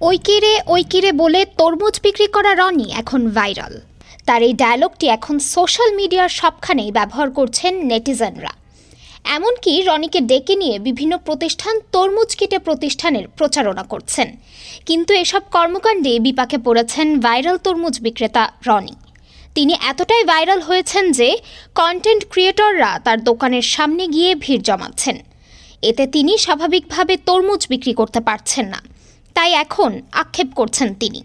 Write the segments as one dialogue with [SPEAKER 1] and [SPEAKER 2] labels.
[SPEAKER 1] ওই কিরে ওই কিরে বলে তরমুজ বিক্রি করা রনি এখন ভাইরাল। তার এই ডায়লগটি এখন সোশ্যাল মিডিয়ার সবখানেই ব্যবহার করছেন নেটিজেনরা এমনকি রনিকে ডেকে নিয়ে বিভিন্ন প্রতিষ্ঠান তরমুজ কেটে প্রতিষ্ঠানের প্রচারণা করছেন। কিন্তু এসব কর্মকাণ্ডে বিপাকে পড়েছেন ভাইরাল তরমুজ বিক্রেতা রনি। তিনি এতটাই ভাইরাল হয়েছেন যে কন্টেন্ট ক্রিয়েটররা তার দোকানের সামনে গিয়ে ভিড় জমাচ্ছেন। এতে তিনি স্বাভাবিকভাবে তরমুজ বিক্রি করতে পারছেন না। তাই এখন আক্ষেপ করছেন তিনি।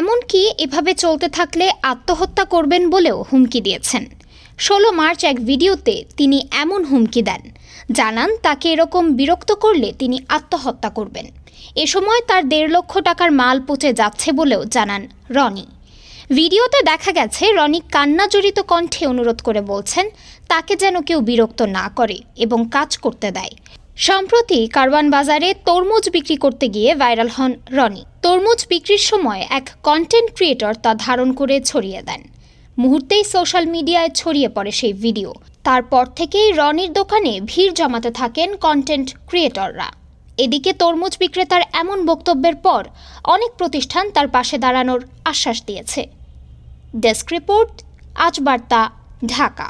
[SPEAKER 1] এমনকি এভাবে চলতে থাকলে আত্মহত্যা করবেন বলেও হুমকি দিয়েছেন। ষোলো মার্চ এক ভিডিওতে তিনি এমন হুমকি দেন, জানান তাকে এরকম বিরক্ত করলে তিনি আত্মহত্যা করবেন। এ সময় তার দেড় লক্ষ টাকার মাল পচে যাচ্ছে বলেও জানান রনি। ভিডিওতে দেখা গেছে, রনি কান্নাজড়িত কণ্ঠে অনুরোধ করে বলছেন, তাকে যেন কেউ বিরক্ত না করে এবং কাজ করতে দেয়। সম্প্রতি কারওয়ান বাজারে তরমুজ বিক্রি করতে গিয়ে ভাইরাল হন রনি। তরমুজ বিক্রির সময় এক কন্টেন্ট ক্রিয়েটর তা ধারণ করে ছড়িয়ে দেন। মুহূর্তেই সোশ্যাল মিডিয়ায় ছড়িয়ে পড়ে সেই ভিডিও তারপর থেকেই রনির দোকানে ভিড় জমাতে থাকেন কন্টেন্ট ক্রিয়েটররা এদিকে তরমুজ বিক্রেতার এমন বক্তব্যের পর অনেক প্রতিষ্ঠান তার পাশে দাঁড়ানোর আশ্বাস দিয়েছে। ডেস্ক রিপোর্ট আজ বার্তা, ঢাকা।